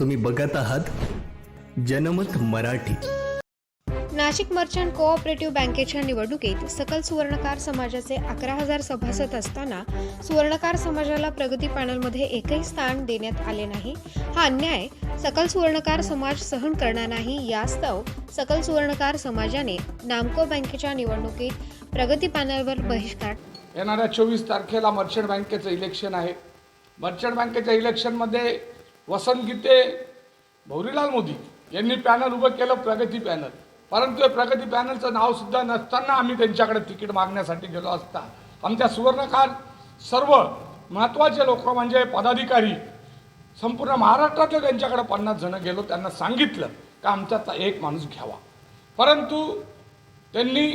तुम्ही बघत आहात जनमत मराठी. नाशिक मर्चंट कोऑपरेटिव्ह बँकेच्या निवडणुकीत सकल सुवर्णकार समाजाचे अकरा हजार सभासद असताना सुवर्णकार समाजाला प्रगती पॅनलमध्ये एकही स्थान देण्यात आले नाही. हा अन्याय सकल सुवर्णकार समाज सहन करणार नाही यास्तव सकल सुवर्णकार समाजाने नामको बँकेच्या निवडणुकीत प्रगती पॅनलवर बहिष्कार येणाऱ्या चोवीस तारखेला मर्चंट बँकेचं इलेक्शन आहे. मर्चंट बँकेच्या इलेक्शनमध्ये वसंत गीते भौरीलाल मोदी यांनी पॅनल उभं केलं प्रगती पॅनल. परंतु प्रगती पॅनलचं नावसुद्धा नसताना आम्ही त्यांच्याकडे तिकीट मागण्यासाठी गेलो असता. आमच्या सुवर्णकाळ सर्व महत्त्वाचे लोक म्हणजे पदाधिकारी संपूर्ण महाराष्ट्रातले त्यांच्याकडे पन्नास जणं गेलो त्यांना सांगितलं का आमचा एक माणूस घ्यावा. परंतु त्यांनी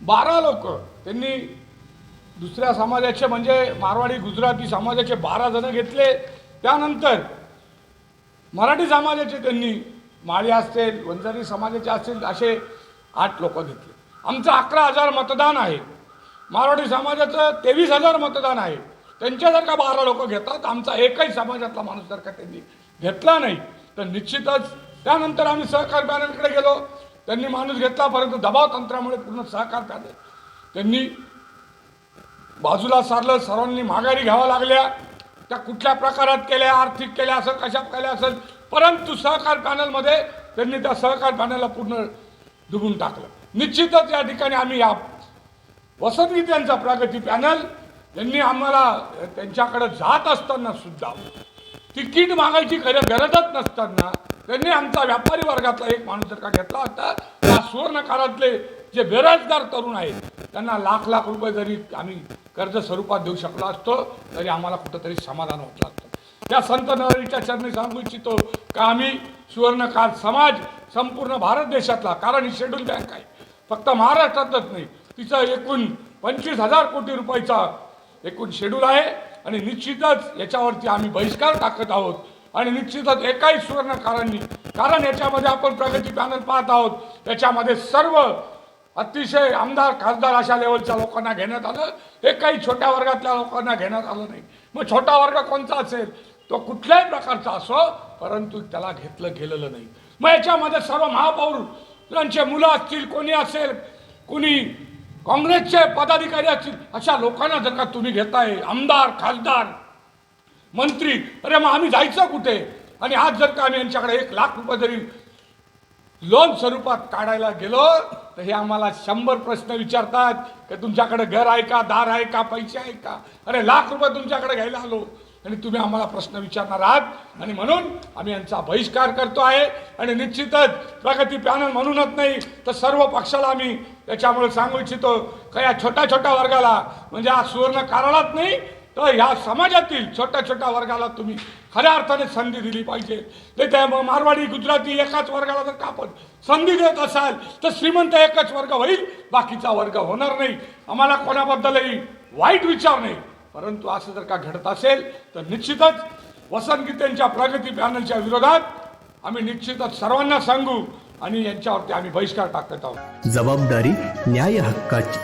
बारा लोक त्यांनी दुसऱ्या समाजाचे म्हणजे मारवाडी गुजराती समाजाचे बारा जणं घेतले. त्यानंतर मराठी समाजाचे त्यांनी माळी असतील वंजारी समाजाचे असतील असे आठ लोक घेतले. आमचं अकरा हजार मतदान आहे. मारवाडी समाजाचं तेवीस हजार मतदान आहे. त्यांच्या जर का बारा लोक घेतात आमचा एकही समाजातला माणूस जर का त्यांनी घेतला नाही तर निश्चितच त्यानंतर आम्ही सहकार पॅनलकडे गेलो. त्यांनी माणूस घेतला परंतु दबाव तंत्रामुळे पूर्ण सहकार पॅनल. त्यांनी बाजूला सारलं सर्वांनी माघारी घ्याव्या लागल्या. त्या कुठल्या प्रकारात केल्या आर्थिक केल्या असेल कशा केल्या असेल परंतु सहकार पॅनलमध्ये त्यांनी त्या सहकार पॅनलला पूर्ण दुबून टाकलं. निश्चितच या ठिकाणी आम्ही या वसंतगीत यांचा प्रगती पॅनल यांनी आम्हाला त्यांच्याकडे जात असताना सुद्धा तिकीट मागायची खरं गरजच नसताना त्यांनी आमचा व्यापारी वर्गातला एक माणूस जर का घेतला होता त्या सुवर्णकारातले जे बेरोजगार तरुण आहेत त्यांना लाख लाख रुपये जरी आम्ही कर्ज स्वरूपात देऊ शकलो असतो तरी आम्हाला कुठंतरी समाधान होत असतं त्या संत नगरीच्या चरणी सांगू इच्छितो का आम्ही सुवर्णकाल समाज संपूर्ण भारत देशातला कारण ही शेड्यूल बँक आहे. फक्त महाराष्ट्रातच नाही तिचं एकूण पंचवीस हजार कोटी रुपयाचा एकूण शेड्यूल आहे आणि निश्चितच याच्यावरती आम्ही बहिष्कार टाकत आहोत. आणि निश्चितच एकाही सुवर्णकारांनी कारण याच्यामध्ये आपण प्रगती पॅनल पाहत आहोत याच्यामध्ये सर्व अतिशय आमदार खासदार अशा लेवलच्या लोकांना घेण्यात आलं. हे काही छोट्या वर्गातल्या लोकांना घेण्यात आलं नाही. मग छोटा वर्ग कोणता असेल? तो कुठल्याही प्रकारचा असो परंतु त्याला घेतलं गेलेलं नाही. मग याच्यामध्ये सर्व महापौरांचे मुलं असतील कोणी असेल कोणी काँग्रेसचे पदाधिकारी असतील अशा लोकांना जर का तुम्ही घेताय आमदार खासदार मंत्री अरे मग आम्ही जायचं कुठे? आणि आज जर का आम्ही यांच्याकडे एक लाख रुपये जरी लोन स्वरूपात काढायला गेलो तर हे आम्हाला शंभर प्रश्न विचारतात की तुमच्याकडे घर आहे का दार आहे का पैसे आहे का? अरे लाख रुपये तुमच्याकडे घ्यायला आलो. आणि तुम्ही आम्हाला प्रश्न विचारणार आहात. आणि म्हणून आम्ही यांचा बहिष्कार करतो आहे. आणि निश्चितच प्रगती पॅनल म्हणूनच नाही तर सर्व पक्षाला आम्ही त्याच्यामुळे सांगू इच्छितो का या छोट्या छोट्या वर्गाला म्हणजे आज सुवर्ण कारणात नाही तर ह्या समाजातील छोट्या छोट्या वर्गाला तुम्ही खऱ्या अर्थाने संधी दिली पाहिजे. ते त्या मारवाडी गुजराती एकाच वर्गाला जर का आपण संधी देत असाल तर श्रीमंत एकच वर्ग होईल बाकीचा वर्ग होणार नाही. आम्हाला कोणाबद्दलही वाईट विचार नाही. परंतु असं जर का घडत असेल तर निश्चितच वसंत गीतेंच्या प्रगती पॅनलच्या विरोधात आम्ही निश्चितच सर्वांना सांगू आणि यांच्यावरती आम्ही बहिष्कार टाकत आहोत. जबाबदारी न्याय हक्काची.